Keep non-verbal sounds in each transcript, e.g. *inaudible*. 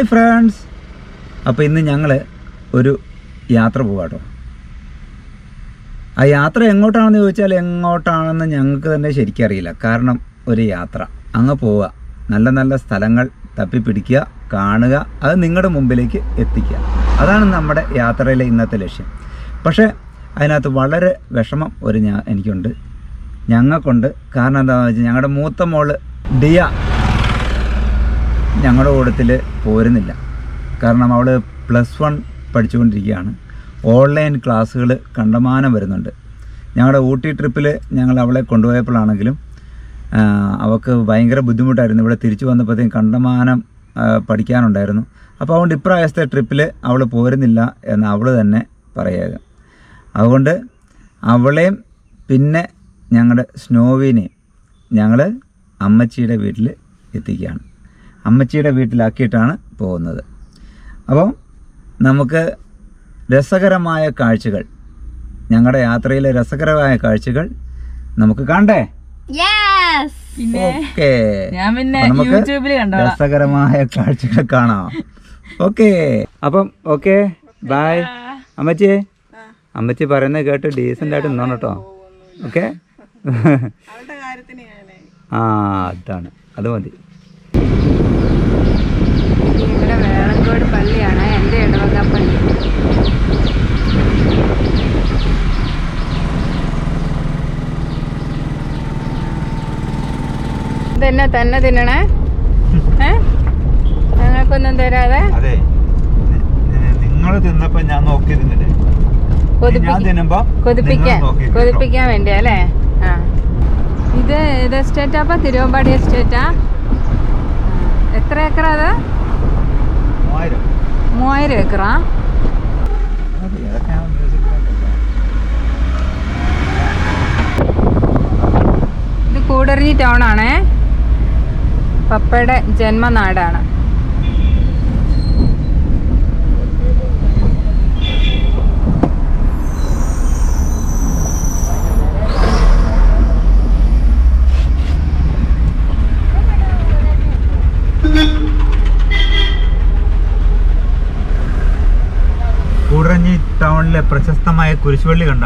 Hi friends അപ്പോൾ ഇന്ന് ഞങ്ങൾ ഒരു യാത്ര പോവാട്ടോ ആ യാത്ര എങ്ങോട്ടാണെന്ന് ചോദിച്ചാൽ എങ്ങോട്ടാണെന്ന് ഞങ്ങൾക്ക് തന്നെ ശരിക്കും അറിയില്ല. കാരണം ഒരു യാത്ര. അങ്ങ് പോവുക നല്ല നല്ല സ്ഥലങ്ങൾ തപ്പിപ്പിടിക്കുക കാണുക അത് നിങ്ങളുടെ മുമ്പിലേക്ക് എത്തിക്കുക. അതാണ് നമ്മുടെ യാത്രയിലെ ഇന്നത്തെ ലക്ഷ്യം. പക്ഷേ അതിനകത്ത് വളരെ വിഷമം ഒരു ഞാ എനിക്കുണ്ട്. ഞങ്ങൾക്കുണ്ട്. കാരണം എന്താണെന്ന് വെച്ചാൽ ഞങ്ങളുടെ മൂത്ത മോൾ ഡിയ ഞങ്ങളുടെ കൂട്ടത്തിൽ പോരുന്നില്ല. കാരണം അവൾ പ്ലസ് വൺ പഠിച്ചുകൊണ്ടിരിക്കുകയാണ്. ഓൺലൈൻ ക്ലാസ്സുകൾ കണ്ടമാനം വരുന്നുണ്ട്. ഞങ്ങളുടെ ഊട്ടി ട്രിപ്പിൽ ഞങ്ങൾ അവളെ കൊണ്ടുപോയപ്പോഴാണെങ്കിലും അവൾക്ക് ഭയങ്കര ബുദ്ധിമുട്ടായിരുന്നു. ഇവിടെ തിരിച്ചു വന്നപ്പോഴത്തേക്കും കണ്ടമാനം പഠിക്കാനുണ്ടായിരുന്നു. അപ്പോൾ അതുകൊണ്ട് ഇപ്രാവശ്യത്തെ ട്രിപ്പിൽ അവൾ പോരുന്നില്ല എന്ന് അവൾ തന്നെ പറയുക. അതുകൊണ്ട് അവളെയും പിന്നെ ഞങ്ങളുടെ സ്നോവിനെയും ഞങ്ങൾ അമ്മച്ചിയുടെ വീട്ടിൽ എത്തിക്കുകയാണ്. അമ്മച്ചിയുടെ വീട്ടിലാക്കിയിട്ടാണ് പോകുന്നത്. അപ്പോൾ നമുക്ക് രസകരമായ കാഴ്ചകൾ ഞങ്ങളുടെ യാത്രയിലെ രസകരമായ കാഴ്ചകൾ നമുക്ക് കാണണ്ടേ? ഓക്കേ. നമുക്ക് രസകരമായ കാഴ്ചകൾ കാണാം. ഓക്കെ. അപ്പം ഓക്കെ ബായ് അമ്മച്ചി അമ്മച്ചി പറയുന്നത് കേട്ട് ഡീസന്റ് ആയിട്ട് നിന്നോ കേട്ടോ. ഓക്കെ? ആ അതാണ്. അത് മതി. ഇവിടെ വേളങ്കോട് പള്ളിയാണ്. എന്റെ ഇടവക പള്ളി ഇതെന്നെ തന്നെ തിന്നണേ? ഏ? ഞങ്ങൾക്കൊന്നും തരാതെ? നിങ്ങൾ തിന്നപ്പോ ഞാൻ നോക്കി തിന്നില്ലേ? കൊതിപ്പിക്കാൻ കൊതിപ്പിക്കാൻ വേണ്ടിയാ അല്ലേ? ആ. ഇത് ഇത് എസ്റ്റേറ്റാ തിരുവമ്പാടി എസ്റ്റേറ്റാ? എത്ര ഏക്കറാ അത്? മൂവായിരം. ഏക്കറാ? ഇത് കൂടറിഞ്ഞി ടൗൺ ആണേ. പപ്പയുടെ ജന്മനാടാണ്. കൂടരഞ്ഞി ടൗണിലെ പ്രശസ്തമായ കുരിശുപള്ളി കണ്ട?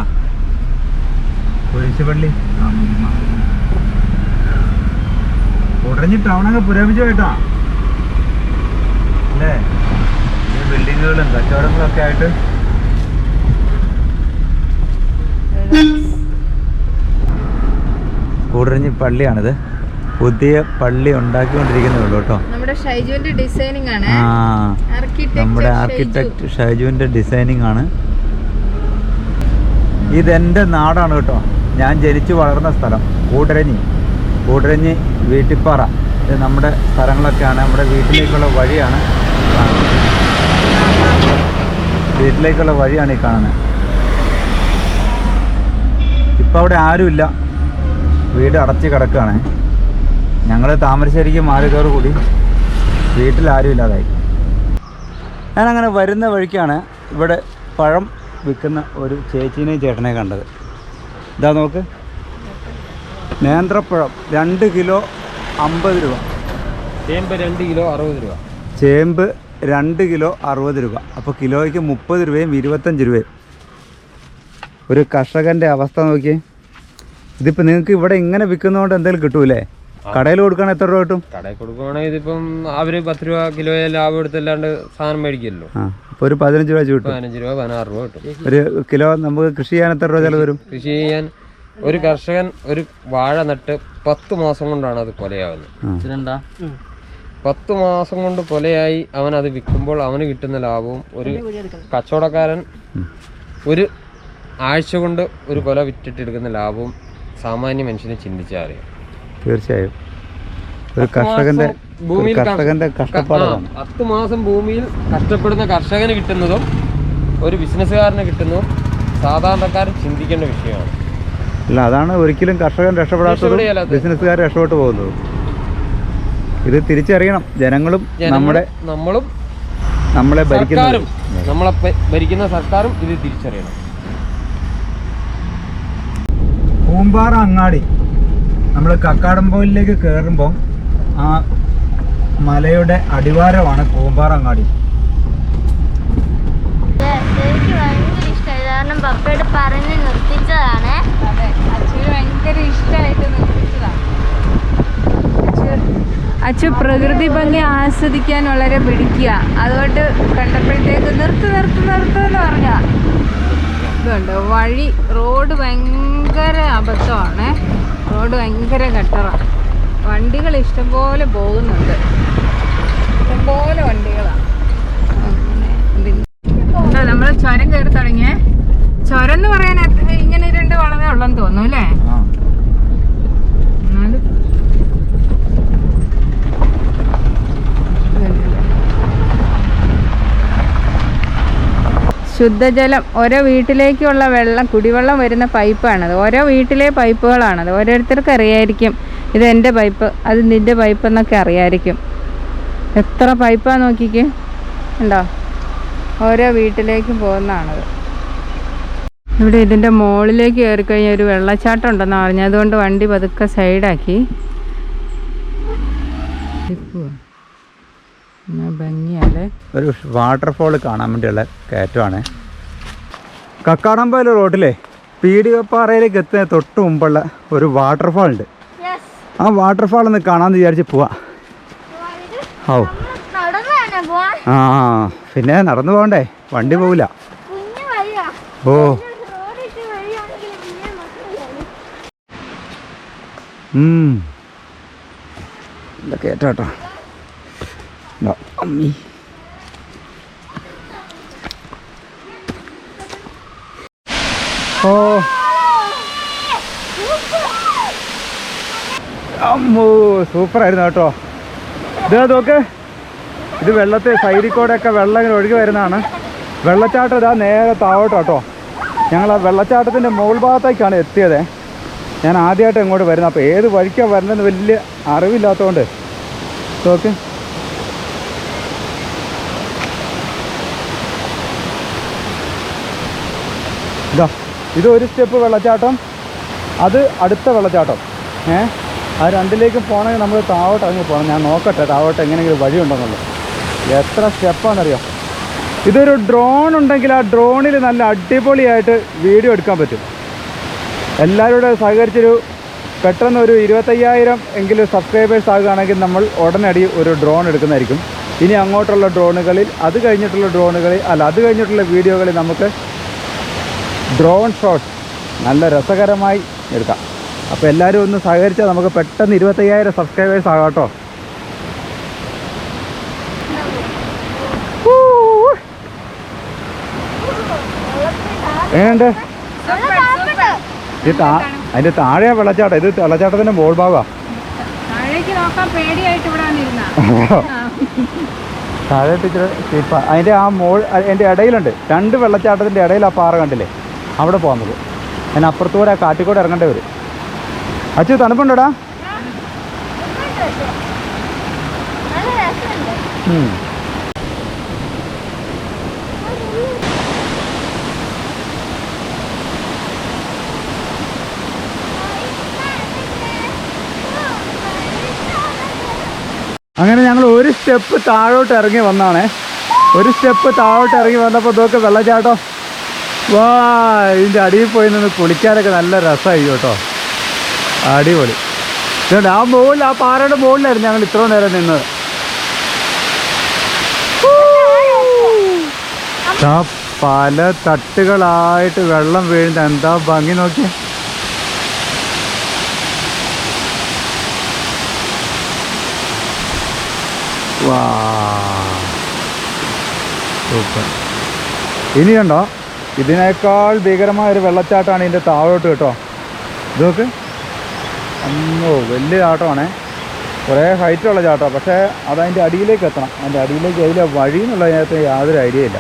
കുരിശുപള്ളി? ഉടഞ്ഞ് ടൗണൊക്കെ പുരോഗമിച്ചു പോയിട്ടാ അല്ലേ? ബിൽഡിങ്ങുകളും കച്ചവടങ്ങളും ഒക്കെ ആയിട്ട്. കൂടരഞ്ഞി പള്ളിയാണിത്. പുതിയ പള്ളി ഉണ്ടാക്കിക്കൊണ്ടിരിക്കുന്നേ ഉള്ളൂ കേട്ടോ. നമ്മുടെ ഷൈജുവിന്റെ ഡിസൈനിങ് ആണ്. ആ നമ്മുടെ ആർക്കിടെക്ട് ഷൈജുവിന്റെ ഡിസൈനിങ് ആണ്. ഇതെന്റെ നാടാണ് കേട്ടോ. ഞാൻ ജനിച്ചു വളർന്ന സ്ഥലം കൂടരഞ്ഞി. കൂടരഞ്ഞി വീട്ടിപ്പാറ. ഇത് നമ്മുടെ സ്ഥലങ്ങളൊക്കെയാണ്. നമ്മുടെ വീട്ടിലേക്കുള്ള വഴിയാണ് വീട്ടിലേക്കുള്ള വഴിയാണ് ഈ കാണുന്നത്. ഇപ്പം അവിടെ ആരുമില്ല. വീട് അടച്ച് കിടക്കുകയാണ്. ഞങ്ങൾ താമരശ്ശേരിക്ക് മാറിയതോടുകൂടി വീട്ടിൽ ആരും ഇല്ലാതായി. ഞാനങ്ങനെ വരുന്ന വഴിക്കാണ് ഇവിടെ പഴം വിൽക്കുന്ന ഒരു ചേച്ചീനെയും ചേട്ടനെ കണ്ടത്. ഇതാ നോക്ക്. നേന്ത്രപ്പഴം രണ്ട് കിലോ അമ്പത് രൂപ. ചേമ്പ് രണ്ട് കിലോ അറുപത് രൂപ. ചേമ്പ് രണ്ട് കിലോ അറുപത് രൂപ. അപ്പോൾ കിലോയ്ക്ക് മുപ്പത് രൂപയും ഇരുപത്തഞ്ച് രൂപയും. ഒരു കർഷകന്റെ അവസ്ഥ നോക്കിയേ. ഇതിപ്പോൾ നിങ്ങൾക്ക് ഇവിടെ ഇങ്ങനെ വിൽക്കുന്നതുകൊണ്ട് എന്തെങ്കിലും കിട്ടൂലേ? കടയിൽ കൊടുക്കാൻ എത്ര രൂപ കിട്ടും? കടയിൽ കൊടുക്കുവാണെങ്കിൽ ഇതിപ്പം അവർ പത്ത് രൂപ കിലോ ലാഭം എടുത്തല്ലാണ്ട് സാധനം മേടിക്കല്ലോ. അപ്പോൾ ഒരു പതിനഞ്ച് രൂപ കിട്ടും. പതിനഞ്ച് രൂപ പതിനാറ് രൂപ കിട്ടും. ഒരു കിലോ നമുക്ക് കൃഷി ചെയ്യാൻ എത്ര രൂപ ചിലവ് വരും? കൃഷി ചെയ്യാൻ ഒരു കർഷകൻ ഒരു വാഴ നട്ട് പത്ത് മാസം കൊണ്ടാണ് അത് കൊലയാവുന്നത്. പത്ത് മാസം കൊണ്ട് കൊലയായി അവൻ അത് വിൽക്കുമ്പോൾ അവന് കിട്ടുന്ന ലാഭവും ഒരു കച്ചവടക്കാരൻ ഒരു ആഴ്ച കൊണ്ട് ഒരു കൊല വിറ്റിട്ടെടുക്കുന്ന ലാഭവും സാമാന്യ മനുഷ്യനെ ചിന്തിച്ചാൽ അറിയാം. തീർച്ചയായും. ഒരു കർഷകന്റെ ഭൂമിയിൽ കർഷകന്റെ കഷ്ടപ്പാടാണ്. പത്ത് മാസം ഭൂമിയിൽ കഷ്ടപ്പെടുന്ന കർഷകന് കിട്ടുന്നതും ഒരു ബിസിനസ്സുകാരന് കിട്ടുന്നതും സാധാരണക്കാരൻ ചിന്തിക്കേണ്ട വിഷയമാണ്. അല്ല അതാണ് ഒരിക്കലും കർഷകൻ രക്ഷപ്പെടാത്തതും. ബിസിനസ്സുകാർ രക്ഷപ്പെട്ടു പോകുന്നത്. ഇത് തിരിച്ചറിയണം. ജനങ്ങളും നമ്മുടെ നമ്മളും നമ്മളെ ഭരിക്കുന്നവരും നമ്മളെ ഭരിക്കുന്ന സർക്കാരും ഇത് തിരിച്ചറിയണം. പൂമ്പാറ അങ്ങാടി. നമ്മൾ കക്കാടംപോയിലേക്ക് കയറുമ്പോൾ ആ മലയുടെ അടിവാരമാണ് കൂമ്പാറങ്ങാടി. എനിക്ക് ഭയങ്കര ഇഷ്ടമായി കാരണം പപ്പയോട് പറഞ്ഞ് നിർത്തിച്ചതാണ്. അതെ അച്ഛന് ഭയങ്കര ഇഷ്ടമായിട്ട് നിർത്തിച്ചതാണ് അച്ചു അച്ചു പ്രകൃതി ഭംഗി ആസ്വദിക്കാൻ വളരെ പിടിക്കുക അതുകൊണ്ട് കണ്ടപ്പോഴത്തേക്ക് നിർത്ത് നിർത്ത് നിർത്ത് എന്ന് പറഞ്ഞ. ഇതുണ്ട് വഴി റോഡ് ഭയങ്കര അബദ്ധമാണ്. റോഡ് ഭയങ്കര ഗട്ടറാണ് വണ്ടികൾ ഇഷ്ടംപോലെ പോകുന്നുണ്ട്. ഇഷ്ടംപോലെ വണ്ടികളാണ് നമ്മൾ ചുരം കയറി തുടങ്ങിയേ. ചുരം എന്ന് പറയാൻ ഇങ്ങനെ രണ്ട് വളവേ ഉള്ളെന്ന് തോന്നുന്നു അല്ലേ ആ എന്നാലും ശുദ്ധജലം ഓരോ വീട്ടിലേക്കുള്ള വെള്ളം കുടിവെള്ളം വരുന്ന പൈപ്പാണത്. ഓരോ വീട്ടിലെ പൈപ്പുകളാണത്. ഓരോരുത്തർക്ക് അറിയായിരിക്കും ഇത് എന്റെ പൈപ്പ് അത് നിന്റെ പൈപ്പ് എന്നൊക്കെ അറിയായിരിക്കും. എത്ര പൈപ്പാണ് നോക്കിക്ക്? ഉണ്ടോ ഓരോ വീട്ടിലേക്കും പോകുന്നതാണത്. ഇവിടെ ഇതിന്റെ മുകളിലേക്ക് കയറി കഴിഞ്ഞാൽ ഒരു വെള്ളച്ചാട്ടം ഉണ്ടെന്ന് പറഞ്ഞു അതുകൊണ്ട് വണ്ടി പതുക്കെ സൈഡാക്കി. ഭംഗിയല്ലേ ഒരു വാട്ടർഫോൾ കാണാൻ വേണ്ടിയുള്ള കയറ്റമാണ്. കക്കാടമ്പല റോഡിലെ പീടികപ്പാറയിലേക്ക് എത്തുന്ന തൊട്ട് മുമ്പുള്ള ഒരു വാട്ടർഫാൾ ഉണ്ട്. ആ വാട്ടർഫാൾ ഒന്ന് കാണാമെന്ന് വിചാരിച്ച് പോവാ. ഓ ആ പിന്നെ നടന്നു പോകണ്ടേ. വണ്ടി പോവില്ല ഓ. ഇതൊക്കെ വഴിയാണെങ്കിൽ പിന്നെ മക്കളില്ല ഉം. ഇതാ കയറ്റം കേട്ടോ ഇതാ, അമ്മി ഓ സൂപ്പർ സൂപ്പറായിരുന്നു കേട്ടോ. ഇത് നോക്ക്. ഇത് വെള്ളത്തെ സൈഡിൽ കൂടെയൊക്കെ വെള്ളം ഇങ്ങനെ ഒഴുകി വരുന്നതാണ്. വെള്ളച്ചാട്ടം ഇതാ നേരെ താഴോട്ടോ കേട്ടോ. ഞങ്ങൾ ആ വെള്ളച്ചാട്ടത്തിന്റെ മുകൾ ഭാഗത്തേക്കാണ് എത്തിയത്. ഞാൻ ആദ്യമായിട്ട് ഇങ്ങോട്ട് വരുന്നത്. അപ്പോൾ ഏത് വഴിക്കാണ് വരുന്നതെന്ന് വലിയ അറിവില്ലാത്തതുകൊണ്ട്. നോക്ക്. ഇതാ ഇത് ഒരു സ്റ്റെപ്പ് വെള്ളച്ചാട്ടം അത് അടുത്ത വെള്ളച്ചാട്ടം. ഏ ആ രണ്ടിലേക്കും പോകണമെങ്കിൽ നമ്മൾ താവോട്ട് ഇറങ്ങി പോകണം ഞാൻ നോക്കട്ടെ താവോട്ട് എങ്ങനെയെങ്കിലും വഴിയുണ്ടെന്നുള്ളത് എത്ര സ്റ്റെപ്പാണെന്നറിയോ ഇതൊരു ഡ്രോൺ ഉണ്ടെങ്കിൽ ആ ഡ്രോണിൽ നല്ല അടിപൊളിയായിട്ട് വീഡിയോ എടുക്കാൻ പറ്റും. എല്ലാവരും കൂടെ സഹകരിച്ചൊരു പെട്ടെന്ന് ഒരു ഇരുപത്തയ്യായിരം എങ്കിലും സബ്സ്ക്രൈബേഴ്സ് ആകുകയാണെങ്കിൽ നമ്മൾ ഉടനടി ഒരു ഡ്രോൺ എടുക്കുന്നതായിരിക്കും. ഇനി അങ്ങോട്ടുള്ള ഡ്രോണുകളിൽ അത് കഴിഞ്ഞിട്ടുള്ള ഡ്രോണുകളിൽ അല്ല അത് കഴിഞ്ഞിട്ടുള്ള വീഡിയോകളിൽ നമുക്ക് ഡ്രോൺ ഷോട്ട് നല്ല രസകരമായി എടുക്കാം. അപ്പോൾ എല്ലാവരും ഒന്ന് സഹകരിച്ചാൽ നമുക്ക് പെട്ടെന്ന് ഇരുപത്തയ്യായിരം സബ്സ്ക്രൈബേഴ്സ് ആകാം കേട്ടോ. എങ്ങനെയുണ്ട്? ഇത് താ അതിന്റെ താഴെ വെള്ളച്ചാട്ടം. ഇത് വെള്ളച്ചാട്ടത്തിന്റെ ബോൾ വന്നിരുന്ന. താഴെ ടീച്ചർ അതിന്റെ ആ മോൾ അതിന്റെ ഇടയിലുണ്ട്. രണ്ട് വെള്ളച്ചാട്ടത്തിന്റെ ഇടയിൽ ആ പാറ കണ്ടില്ലേ? അവിടെ പോകാൻ നമുക്ക് അതിന് അപ്പുറത്തൂടെ ആ കാട്ടിക്കൂടെ ഇറങ്ങേണ്ടി വരും. അച്ഛൻ തണുപ്പുണ്ടോടാ? അങ്ങനെ ഞങ്ങൾ ഒരു സ്റ്റെപ്പ് താഴോട്ട് ഇറങ്ങി വന്നാണേ. ഒരു സ്റ്റെപ്പ് താഴോട്ട് ഇറങ്ങി വന്നപ്പോൾ ഇതൊക്കെ വെള്ളച്ചാട്ടം. വാ ഇതിന്റെ അടിയിൽ പോയി നിന്ന് കുളിക്കാനൊക്കെ നല്ല രസമായി കേട്ടോ. അടിപൊളി. ഇതുകൊണ്ട് ആ മുകളിൽ ആ പാറയുടെ മുകളിലായിരുന്നു ഞങ്ങൾ ഇത്ര നേരം നിന്നത്. ആ പല തട്ടുകളായിട്ട് വെള്ളം വീഴുന്ന എന്താ ഭംഗി നോക്കി വാ. സൂപ്പർ. ഇനിയുണ്ടോ ഇതിനേക്കാൾ ഭീകരമായ ഒരു വെള്ളച്ചാട്ടമാണ് ഇതിന്റെ താഴോട്ട് കേട്ടോ. ഇത് നോക്ക് അന്നോ വലിയ ചാട്ടമാണേ. കുറേ ഹൈറ്റുള്ള ചാട്ടമാണ് പക്ഷേ അതതിന്റെ അടിയിലേക്ക് എത്തണം. അതിന്റെ അടിയിലേക്ക് അതിലെ വഴി എന്നുള്ളതിനകത്ത് യാതൊരു ഐഡിയ ഇല്ല.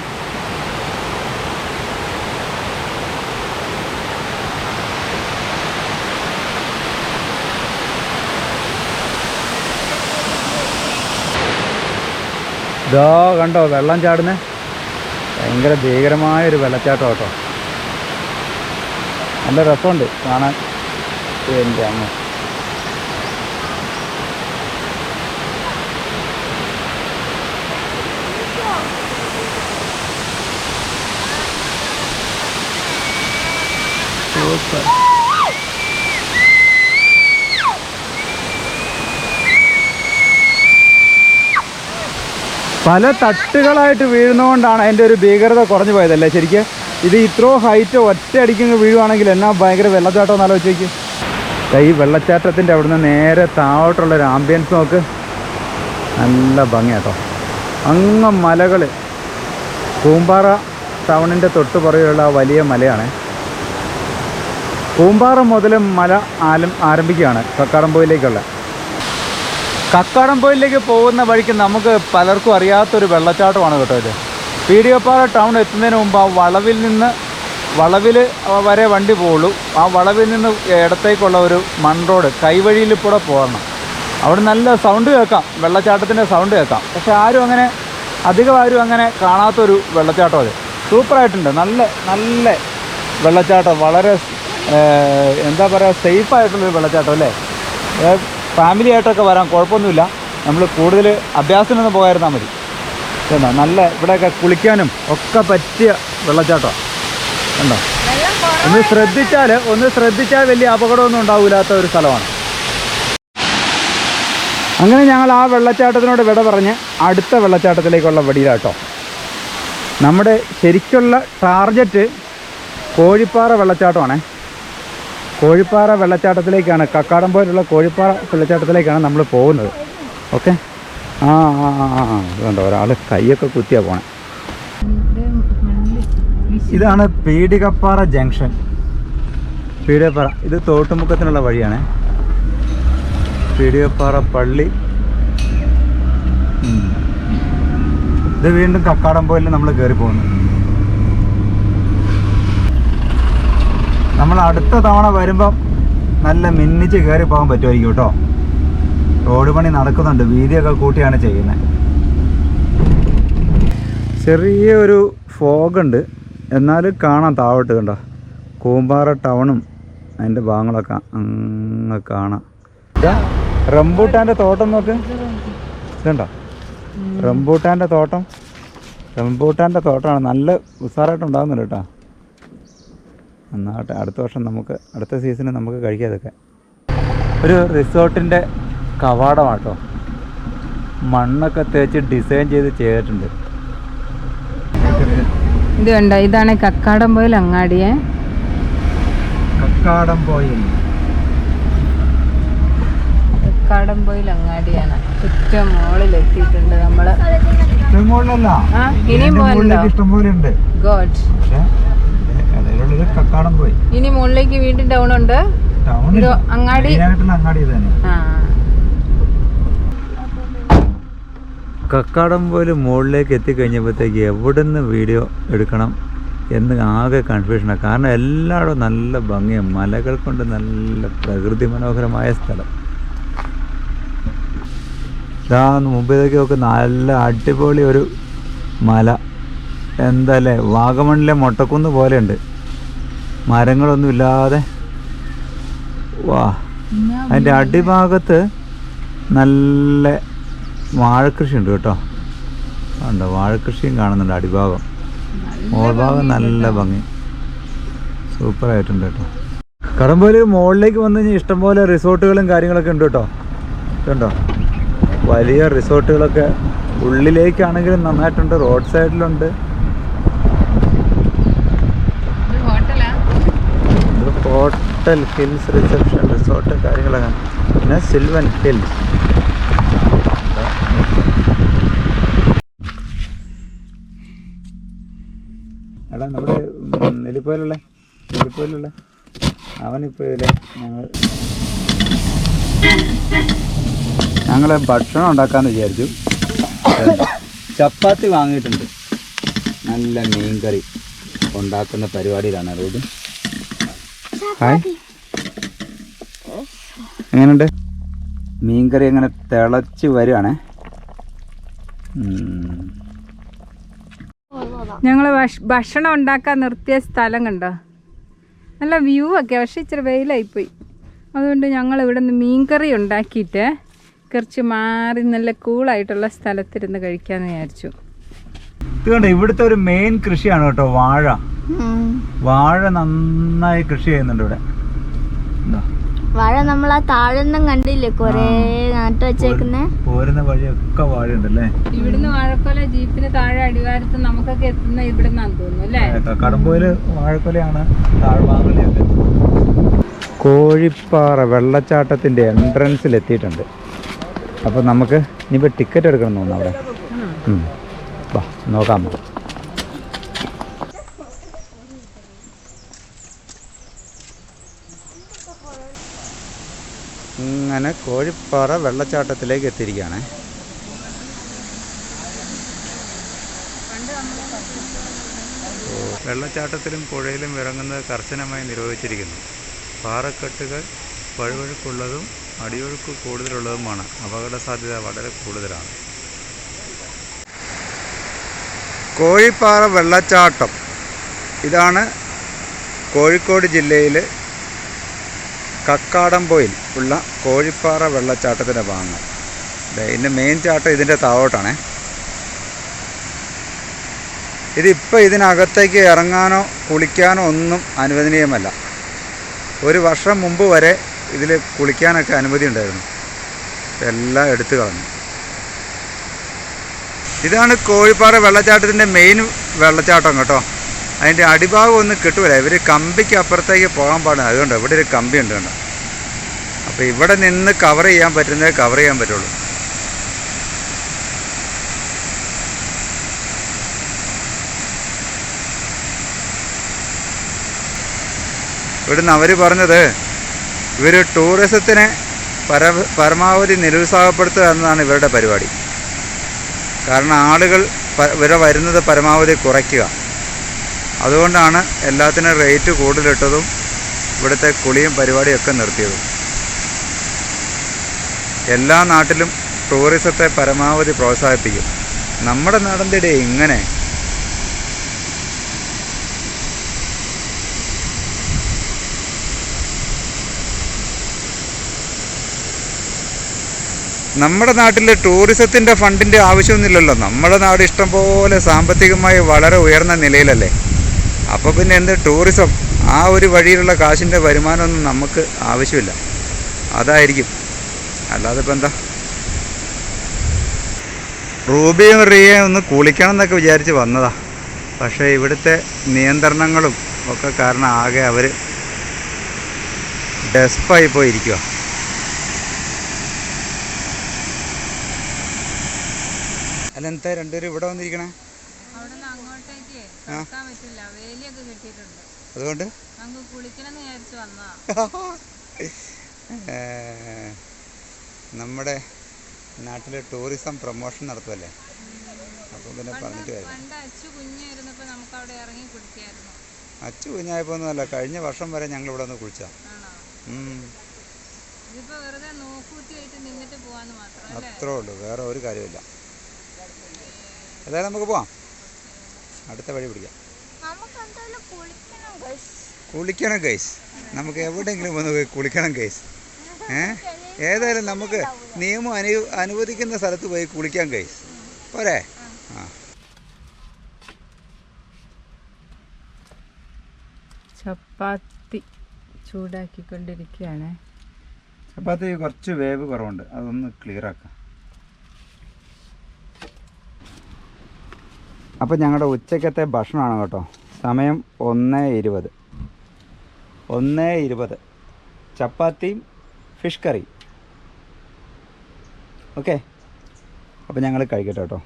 ഇതാ കണ്ടോ വെള്ളം ചാടുന്നേ. ഭയങ്കര ഭീകരമായൊരു വെള്ളച്ചാട്ടം കേട്ടോ. നല്ല രസമുണ്ട് കാണാൻ. എന്റെ അമ്മ. സൂപ്പർ. പല തട്ടുകളായിട്ട് വീഴുന്നതുകൊണ്ടാണ് അതിന്റെ ഒരു ഭീകരത കുറഞ്ഞു പോയതല്ലേ? ശരിക്കും ഇത് ഇത്രയും ഹൈറ്റ് ഒറ്റയടിക്ക് വീഴുവാണെങ്കിൽ എന്നാ ഭയങ്കര വെള്ളച്ചാട്ടം എന്നാലോ ചോദിക്കും ഈ വെള്ളച്ചാട്ടത്തിന്റെ അവിടുന്ന് നേരെ താഴോട്ടുള്ള ഒരു ആംബിയൻസ് നോക്ക്. നല്ല ഭംഗിയാട്ടോ. അങ്ങ് മലകൾ. പൂമ്പാറ ടൗണിന്റെ തൊട്ട് പുറകിലുള്ള വലിയ മലയാണ്. പൂമ്പാറ മുതൽ മല ആലം ആരംഭിക്കുകയാണ്. കക്കാടംപോയിലേക്കുള്ള. കക്കാടംപോയിലേക്ക് പോകുന്ന വഴിക്ക് നമുക്ക് പലർക്കും അറിയാത്തൊരു വെള്ളച്ചാട്ടമാണ് കേട്ടോ ഇത്. പാറ ടൗൺ എത്തുന്നതിന് മുമ്പ് ആ വളവിൽ നിന്ന് വളവിൽ വരെ വണ്ടി പോകുള്ളൂ ആ വളവിൽ നിന്ന് ഇടത്തേക്കുള്ള ഒരു മൺ റോഡ് കൈവഴിയിൽ കൂടെ പോകണം. അവിടെ നല്ല സൗണ്ട് കേൾക്കാം. വെള്ളച്ചാട്ടത്തിന്റെ സൗണ്ട് കേൾക്കാം. പക്ഷെ ആരും അങ്ങനെ അധികം ആരും അങ്ങനെ കാണാത്തൊരു വെള്ളച്ചാട്ടം അത്. സൂപ്പറായിട്ടുണ്ട് നല്ല നല്ല വെള്ളച്ചാട്ടം. വളരെ എന്താ പറയുക സേഫായിട്ടുള്ളൊരു വെള്ളച്ചാട്ടം അല്ലേ? ഫാമിലി ആയിട്ടൊക്കെ വരാം കുഴപ്പമൊന്നുമില്ല. നമ്മൾ കൂടുതൽ അഭ്യാസത്തിനൊന്നും പോകാതിരുന്നാൽ മതി. കണ്ടോ? നല്ല ഇവിടെയൊക്കെ കുളിക്കാനും ഒക്കെ പറ്റിയ വെള്ളച്ചാട്ടമാണ് കണ്ടോ? ഒന്ന് ശ്രദ്ധിച്ചാൽ ഒന്ന് ശ്രദ്ധിച്ചാൽ വലിയ അപകടമൊന്നും ഉണ്ടാവില്ലാത്ത ഒരു സ്ഥലമാണ്. അങ്ങനെ ഞങ്ങൾ ആ വെള്ളച്ചാട്ടത്തിനോട് വിട പറഞ്ഞ് അടുത്ത വെള്ളച്ചാട്ടത്തിലേക്കുള്ള വടിയിലാട്ടോ നമ്മുടെ ശരിക്കുള്ള ടാർഗറ്റ് കോഴിപ്പാറ വെള്ളച്ചാട്ടമാണേ. കോഴിപ്പാറ വെള്ളച്ചാട്ടത്തിലേക്കാണ് കക്കാടംപോയിലുള്ള കോഴിപ്പാറ വെള്ളച്ചാട്ടത്തിലേക്കാണ് നമ്മൾ പോകുന്നത്. ഓക്കെ ആ ആ ആ ആ ഒരാൾ കൈയൊക്കെ കുത്തിയാ പോണേ. ഇതാണ് പീടികപ്പാറ ജംഗ്ഷൻ. പീടികപ്പാറ ഇത് തോട്ടുമുക്കത്തിനുള്ള വഴിയാണ്. പീടികപ്പാറ പള്ളി. ഇത് വീണ്ടും കക്കാടംപോയിൽ നമ്മൾ കയറി പോകുന്നു. നമ്മൾ അടുത്ത തവണ വരുമ്പം നല്ല മിന്നിച്ച് കയറി പോകാൻ പറ്റുമായിരിക്കും കേട്ടോ. റോഡ് പണി നടക്കുന്നുണ്ട്. വീതിയൊക്കെ കൂട്ടിയാണ് ചെയ്യുന്നത്. ചെറിയൊരു ഫോഗുണ്ട് എന്നാലും കാണാം താവട്ട് കണ്ടോ. കൂമ്പാറ ടൗണും അതിന്റെ ഭാഗങ്ങളൊക്കെ അങ്ങ് കാണാം. റംബൂട്ടാന്റെ തോട്ടം നോക്ക്. ഇതുണ്ടോ? റംബൂട്ടാന്റെ തോട്ടം. റംബൂട്ടാന്റെ തോട്ടമാണ്. നല്ല ഉസാറായിട്ട് ഉണ്ടാകുന്നുണ്ട് കേട്ടോ. നന്നാവട്ടെ അടുത്ത വർഷം നമുക്ക് അടുത്ത സീസണിൽ നമുക്ക് കഴിക്കാതൊക്കെ ഒരു റിസോർട്ടിന്റെ കവാടമാട്ടോ. മണ്ണൊക്കെ തേച്ച് ഡിസൈൻ ചെയ്ത് ചെയ്തിട്ടുണ്ട്. ഇത് കണ്ടോ? ഇതാണ് കക്കാടംപോയിൽ അങ്ങാടിയെ. കക്കാടം പോയിൽ കക്കാടം പോയിൽ അങ്ങാടിയാണ്. ഏറ്റവും മുകളിൽ എത്തിയിട്ടുണ്ട് നമ്മൾ. ഇനിയും പോകണ്ടോ ഇഷ്ടംപോലെ ഉണ്ട്. ഗോഡ്. കക്കാടം പോയി. ഇനി മുകളിലേക്ക് വീണ്ടും ടൗൺ ഉണ്ട്. അങ്ങാടി അങ്ങാടി തന്നെ. ആ. കക്കാടംപോയിൽ മുകളിലേക്ക് എത്തിക്കഴിഞ്ഞപ്പോഴത്തേക്ക് എവിടെ നിന്ന് വീഡിയോ എടുക്കണം എന്ന് ആകെ കൺഫ്യൂഷനാണ് കാരണം എല്ലായിടും നല്ല ഭംഗിയാണ് മലകൾ കൊണ്ട് നല്ല പ്രകൃതി മനോഹരമായ സ്ഥലം. ഇതാ മുമ്പിലേക്ക് നോക്ക്. നല്ല അടിപൊളി ഒരു മല. എന്തല്ലേ വാഗമണിലെ മൊട്ടക്കുന്ന് പോലെയുണ്ട്. മരങ്ങളൊന്നും ഇല്ലാതെ വാ അതിന്റെ അടിഭാഗത്ത് നല്ല വാഴക്കൃഷി ഉണ്ട് കേട്ടോ. ഉണ്ട് വാഴക്കൃഷിയും കാണുന്നുണ്ട് അടിഭാഗം. മോൾഭാഗം നല്ല ഭംഗി. സൂപ്പറായിട്ടുണ്ട് കേട്ടോ. കടമ്പോൽ മുകളിലേക്ക് വന്നു കഴിഞ്ഞാൽ ഇഷ്ടംപോലെ റിസോർട്ടുകളും കാര്യങ്ങളൊക്കെ ഉണ്ട് കേട്ടോ. കണ്ടോ? വലിയ റിസോർട്ടുകളൊക്കെ ഉള്ളിലേക്കാണെങ്കിലും നന്നായിട്ടുണ്ട് റോഡ് സൈഡിലുണ്ട് ഹോട്ടലാ ഇത് ഹോട്ടൽ ഹിൽസ് റിസപ്ഷൻ റിസോർട്ട് കാര്യങ്ങളൊക്കെ. പിന്നെ സിൽവൻ ഹിൽസ് എടാ നമ്മുടെ നെല്ലിപ്പോയിലുള്ള നെല്ലിപ്പോയിലുള്ള അവനിപ്പോൾ ഇതിലെ ഞങ്ങൾ ഞങ്ങൾ ഭക്ഷണം ഉണ്ടാക്കാമെന്ന് വിചാരിച്ചു. ചപ്പാത്തി വാങ്ങിയിട്ടുണ്ട്. നല്ല മീൻകറി ഉണ്ടാക്കുന്ന പരിപാടിയിലാണ് അതുകൊണ്ട് ഹായ്. എങ്ങനെയുണ്ട്? മീൻകറി അങ്ങനെ തിളച്ച് വരുവാണേ. ഞങ്ങൾ ഞങ്ങൾ ഭക്ഷണം ഉണ്ടാക്കാൻ നിർത്തിയ സ്ഥലം കണ്ടോ? നല്ല വ്യൂ ഒക്കെ പക്ഷെ ഇച്ചിരി വെയിലായിപ്പോയി. അതുകൊണ്ട് ഞങ്ങൾ ഇവിടെ നിന്ന് മീൻകറി ഉണ്ടാക്കിയിട്ട് കുറച്ച് മാറി നല്ല കൂളായിട്ടുള്ള സ്ഥലത്തിരുന്ന് കഴിക്കാമെന്ന് വിചാരിച്ചു. ഇതുകൊണ്ട് കണ്ടോ ഇവിടുത്തെ ഒരു മെയിൻ കൃഷിയാണ് കേട്ടോ വാഴ. വാഴ നന്നായി കൃഷി ചെയ്യുന്നുണ്ട് ഇവിടെ. വാഴ നമ്മൾ ആ താഴെന്നും കണ്ടില്ലേ? കൊറേ നാട്ട് വെച്ചേക്കുന്നേ. പോരുന്ന വഴിയൊക്കെ വാഴ വാഴയുണ്ടല്ലേ? ഇവിടുന്ന് വാഴക്കൊല ജീപ്പിന് താഴെ അടിവാരത്ത് നമുക്കൊക്കെ എത്തുന്ന ഇവിടുന്നാന്ന് തോന്നുന്നു അല്ലേ? കടമ്പോയിൽ വാഴക്കൊലയാണ് താഴ്വാങ്ങലൊക്കെ കോഴിപ്പാറ വെള്ളച്ചാട്ടത്തിന്റെ എൻട്രൻസിൽ എത്തിയിട്ടുണ്ട് അപ്പോൾ നമുക്ക് ഇനിയിപ്പോൾ ടിക്കറ്റ് എടുക്കണം തോന്നുന്നു അവിടെ. വാ നോക്കാം. നമുക്ക് ഇങ്ങനെ കോഴിപ്പാറ വെള്ളച്ചാട്ടത്തിലേക്ക് എത്തിയിരിക്കുകയാണ്. വെള്ളച്ചാട്ടത്തിലും പുഴയിലും ഇറങ്ങുന്നത് കർശനമായി നിരോധിച്ചിരിക്കുന്നു. പാറക്കെട്ടുകൾ വഴുവഴുക്കുള്ളതും അടിയൊഴുക്ക് കൂടുതലുള്ളതുമാണ്. അപകട സാധ്യത വളരെ കൂടുതലാണ്. കോഴിപ്പാറ വെള്ളച്ചാട്ടം. ഇതാണ് കോഴിക്കോട് ജില്ലയിൽ കക്കാടംപോയിൽ ഉള്ള കോഴിപ്പാറ വെള്ളച്ചാട്ടത്തിന്റെ ഭാഗങ്ങൾ. ഇതിന്റെ മെയിൻ ചാട്ടം ഇതിന്റെ താഴോട്ടാണേ. ഇതിപ്പോൾ ഇതിനകത്തേക്ക് ഇറങ്ങാനോ കുളിക്കാനോ ഒന്നും അനുവദനീയമല്ല. ഒരു വർഷം മുമ്പ് വരെ ഇതിൽ കുളിക്കാനൊക്കെ അനുമതി ഉണ്ടായിരുന്നു. എല്ലാം എടുത്തു കളഞ്ഞു. ഇതാണ് കോഴിപ്പാറ വെള്ളച്ചാട്ടത്തിന്റെ മെയിൻ വെള്ളച്ചാട്ടം കേട്ടോ. അതിന്റെ അടിഭാഗം ഒന്നും കിട്ടൂല ഇവർ കമ്പിക്ക് അപ്പുറത്തേക്ക് പോകാൻ പാടില്ല. അതുകൊണ്ട് ഇവിടെ ഒരു കമ്പി ഉണ്ട് കണ്ടോ? അപ്പോൾ ഇവിടെ നിന്ന് കവർ ചെയ്യാൻ പറ്റുന്നേ കവർ ചെയ്യാൻ പറ്റുള്ളൂ. ഇവിടുന്ന് അവർ പറഞ്ഞത് ഇവർ ടൂറിസത്തിനെ പര പരമാവധി നിരുത്സാഹപ്പെടുത്തുക എന്നതാണ് ഇവരുടെ പരിപാടി. കാരണം ആളുകൾ ഇവരെ വരുന്നത് പരമാവധി കുറയ്ക്കുക. അതുകൊണ്ടാണ് എല്ലാത്തിനും റേറ്റ് കൂടുതലിട്ടതും ഇവിടുത്തെ കുളിയും പരിപാടിയൊക്കെ നിർത്തിയതും. എല്ലാ നാട്ടിലും ടൂറിസത്തെ പരമാവധി പ്രോത്സാഹിപ്പിക്കും. നമ്മുടെ നാടിന്റെ ഇങ്ങനെ. നമ്മുടെ നാട്ടിൽ ടൂറിസത്തിന്റെ ഫണ്ടിന്റെ ആവശ്യമൊന്നുമില്ലല്ലോ. നമ്മുടെ നാട് ഇഷ്ടംപോലെ സാമ്പത്തികമായി വളരെ ഉയർന്ന നിലയിലല്ലേ? അപ്പോൾ പിന്നെ എന്ത് ടൂറിസം ആ ഒരു വഴിയിലുള്ള കാശിന്റെ വരുമാനമൊന്നും നമുക്ക് ആവശ്യമില്ല. അതായിരിക്കും. അല്ലാതെ ഇപ്പം എന്താ? റൂബിയും റിയയും ഒന്ന് കുളിക്കണം എന്നൊക്കെ വിചാരിച്ച് വന്നതാ. പക്ഷേ ഇവിടുത്തെ നിയന്ത്രണങ്ങളും ഒക്കെ കാരണം ആകെ അവർ ഡെസ്പായി പോയിരിക്കുക അല്ല എന്താ രണ്ടുപേരും ഇവിടെ വന്നിരിക്കണേ? അതുകൊണ്ട്? *laughs* നമ്മുടെ നാട്ടിലെ ടൂറിസം പ്രൊമോഷൻ നടത്തുമല്ലേ അപ്പോൾ പിന്നെ പറഞ്ഞിട്ട് വരും അച്ചു കുഞ്ഞായപ്പോൾ ഒന്നുമല്ല കഴിഞ്ഞ വർഷം വരെ ഞങ്ങൾ ഇവിടെ ഒന്ന് കുളിച്ചാ അത്രേ ഉള്ളൂ വേറെ ഒരു കാര്യമില്ല ഏതായാലും നമുക്ക് പോവാം. അടുത്ത വഴി പിടിക്കാം. നമുക്ക് എന്തായാലും കുളിക്കണം കേസ് ഗൈസ് നമുക്ക് എവിടെയെങ്കിലും ഒന്ന് പോയി കുളിക്കണം ഗൈസ് ഏ? ഏതായാലും നമുക്ക് നിയമം അനു അനുവദിക്കുന്ന സ്ഥലത്ത് പോയി കുളിക്കാം ഗൈസ് പോരെ? ആ. ചപ്പാത്തി ചൂടാക്കിക്കൊണ്ടിരിക്കുകയാണ്. ചപ്പാത്തി കുറച്ച് വേവ് കുറവുണ്ട്. അതൊന്ന് ക്ലിയർ ആക്കാം. അപ്പോൾ ഞങ്ങളുടെ ഉച്ചക്കത്തെ ഭക്ഷണമാണ് കേട്ടോ. സമയം ഒന്ന് ഇരുപത്. ഒന്ന് ഇരുപത്. ചപ്പാത്തിയും ഫിഷ് കറി. ഓക്കെ. അപ്പോൾ ഞങ്ങൾ കഴിക്കട്ടെ കേട്ടോ.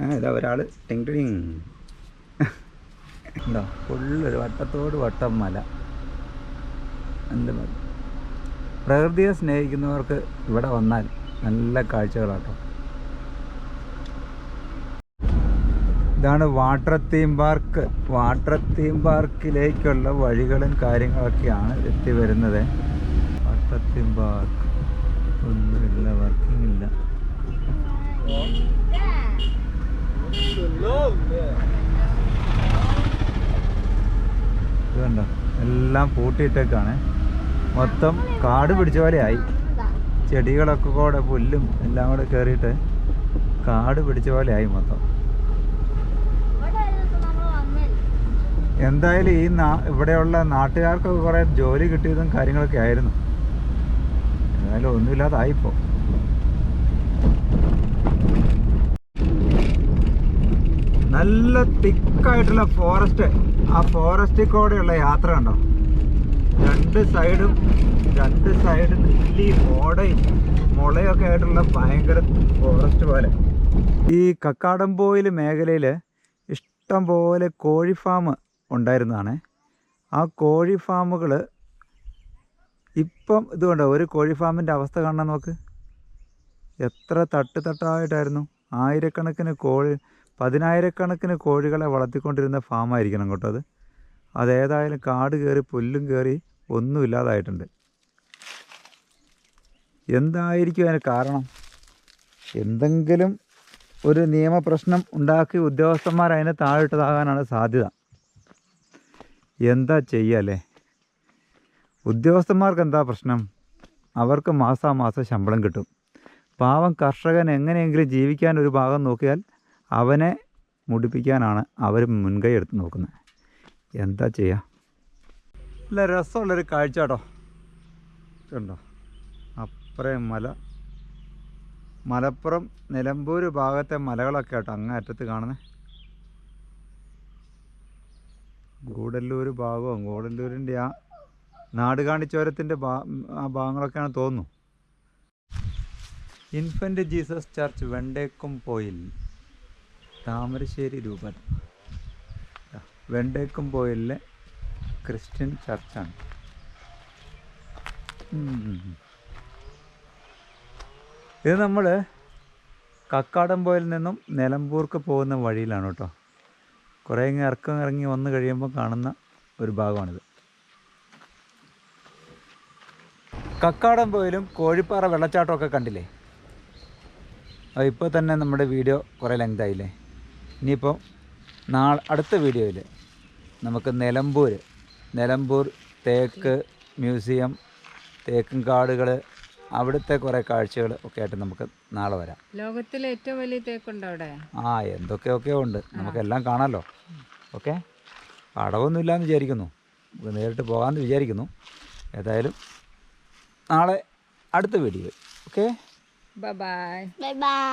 ഇതാ ഒരാൾ ടിങ് ടിങ്. ഉണ്ടോ? ഫുള്ളൊരു വട്ടത്തോട് വട്ടം മല. എന്ത് പ്രകൃതിയെ സ്നേഹിക്കുന്നവർക്ക് ഇവിടെ വന്നാൽ നല്ല കാഴ്ചകളാട്ടോ. ഇതാണ് water theme park water theme പാർക്കിലേക്കുള്ള വഴികളും കാര്യങ്ങളൊക്കെയാണ് എത്തി വരുന്നത് വാട്ടർ തീം പാർക്ക് ഒന്നുമില്ല വർക്കിംഗ് ഇല്ല. ഇതുണ്ടോ എല്ലാം പൂട്ടിയിട്ടേക്കാണ്. മൊത്തം കാട് പിടിച്ച പോലെയായി ചെടികളൊക്കെ കൂടെ പുല്ലും എല്ലാം കൂടെ കയറിയിട്ട് കാട് പിടിച്ച പോലെയായി മൊത്തം ഇവിടെ ഒരു ദിവസം നമ്മൾ വന്നില്ല. എന്തായാലും ഈ നാ ഇവിടെയുള്ള നാട്ടുകാർക്കൊക്കെ കുറേ ജോലി കിട്ടിയതും കാര്യങ്ങളൊക്കെ ആയിരുന്നു. എന്നാലും ഒന്നുമില്ലാതായിപ്പോ. നല്ല തിക്കായിട്ടുള്ള ഫോറസ്റ്റ് ആ ഫോറസ്റ്റിൽ കൂടെയുള്ള യാത്ര കണ്ടോ? രണ്ട് സൈഡും രണ്ട് സൈഡും നെല്ലി ഓടയും മുളയൊക്കെ ആയിട്ടുള്ള ഭയങ്കര ഫോറസ്റ്റ് പോലെ. ഈ കക്കാടംപോയിൽ മേഖലയിൽ ഇഷ്ടം പോലെ കോഴി ഫാം ഉണ്ടായിരുന്നതാണ്. ആ കോഴി ഫാമുകൾ ഇപ്പം ഇതുകൊണ്ട് ഒരു കോഴി ഫാമിന്റെ അവസ്ഥ കാണാൻ നോക്ക് എത്ര തട്ട് തട്ടായിട്ടായിരുന്നു. ആയിരക്കണക്കിന് കോഴി പതിനായിരക്കണക്കിന് കോഴികളെ വളർത്തിക്കൊണ്ടിരുന്ന ഫാമായിരിക്കണം കേട്ടോ അത്. അതേതായാലും കാട് കയറി പുല്ലും കയറി ഒന്നുമില്ലാതായിട്ടുണ്ട് എന്തായിരിക്കും അതിന് കാരണം? എന്തെങ്കിലും ഒരു നിയമപ്രശ്നം ഉണ്ടാക്കി ഉദ്യോഗസ്ഥന്മാർ അതിനെ താഴിട്ടതാകാനാണ് സാധ്യത. എന്താ ചെയ്യല്ലേ ഉദ്യോഗസ്ഥന്മാർക്ക് എന്താ പ്രശ്നം? അവർക്ക് മാസാമാസം ശമ്പളം കിട്ടും. പാവം കർഷകൻ എങ്ങനെയെങ്കിലും ജീവിക്കാൻ ഒരു ഭാഗം നോക്കിയാൽ അവനെ മുടിപ്പിക്കാനാണ് അവർ മുൻകൈ എടുത്ത് നോക്കുന്നത്. എന്താ ചെയ്യുക നല്ല രസമുള്ളൊരു കാഴ്ച കേട്ടോ. കണ്ടോ? അപ്പുറം മല. മലപ്പുറം നിലമ്പൂർ ഭാഗത്തെ മലകളൊക്കെ കേട്ടോ അങ്ങേ അറ്റത്ത് കാണുന്നത് ഗൂഡല്ലൂർ ഭാഗവും ഗൂഡല്ലൂരിന്റെ ആ നാടുകാണിച്ചോരത്തിന്റെ ഭാ ആ ഭാഗങ്ങളൊക്കെയാണ് തോന്നുന്നു. Infant Jesus church Vendekkumpoyil Thamarassery രൂപൻ വെണ്ടേക്കും പോയിലെ ക്രിസ്ത്യൻ ചർച്ചാണ്. ഇത് നമ്മൾ കക്കാടംപോയിൽ നിന്നും നിലമ്പൂർക്ക് പോകുന്ന വഴിയിലാണ് കേട്ടോ. കുറേ ഇങ്ങനെ ഇറക്കം ഇറങ്ങി വന്നു കഴിയുമ്പോൾ കാണുന്ന ഒരു ഭാഗമാണിത്. കക്കാടംപോയിലും കോഴിപ്പാറ വെള്ളച്ചാട്ടമൊക്കെ കണ്ടില്ലേ? അപ്പോൾ ഇപ്പോൾ തന്നെ നമ്മുടെ വീഡിയോ കുറേ ലെങ്ത് ആയില്ലേ ഇനിയിപ്പോൾ നാളെ അടുത്ത വീഡിയോയിൽ നമുക്ക് നിലമ്പൂർ നിലമ്പൂർ തേക്ക് മ്യൂസിയം തേക്കും കാടുകൾ അവിടുത്തെ കുറേ കാഴ്ചകൾ ഒക്കെ ആയിട്ട് നമുക്ക് നാളെ വരാം. ലോകത്തിലെ ഏറ്റവും വലിയ തേക്കുണ്ടോ അവിടെ? ആ എന്തൊക്കെയൊക്കെ ഉണ്ട്. നമുക്കെല്ലാം കാണാമല്ലോ ഓക്കെ? അടവൊന്നുമില്ലാന്ന് വിചാരിക്കുന്നു. നമുക്ക് നേരിട്ട് പോകാമെന്ന് വിചാരിക്കുന്നു. ഏതായാലും നാളെ അടുത്ത video okay? Bye bye bye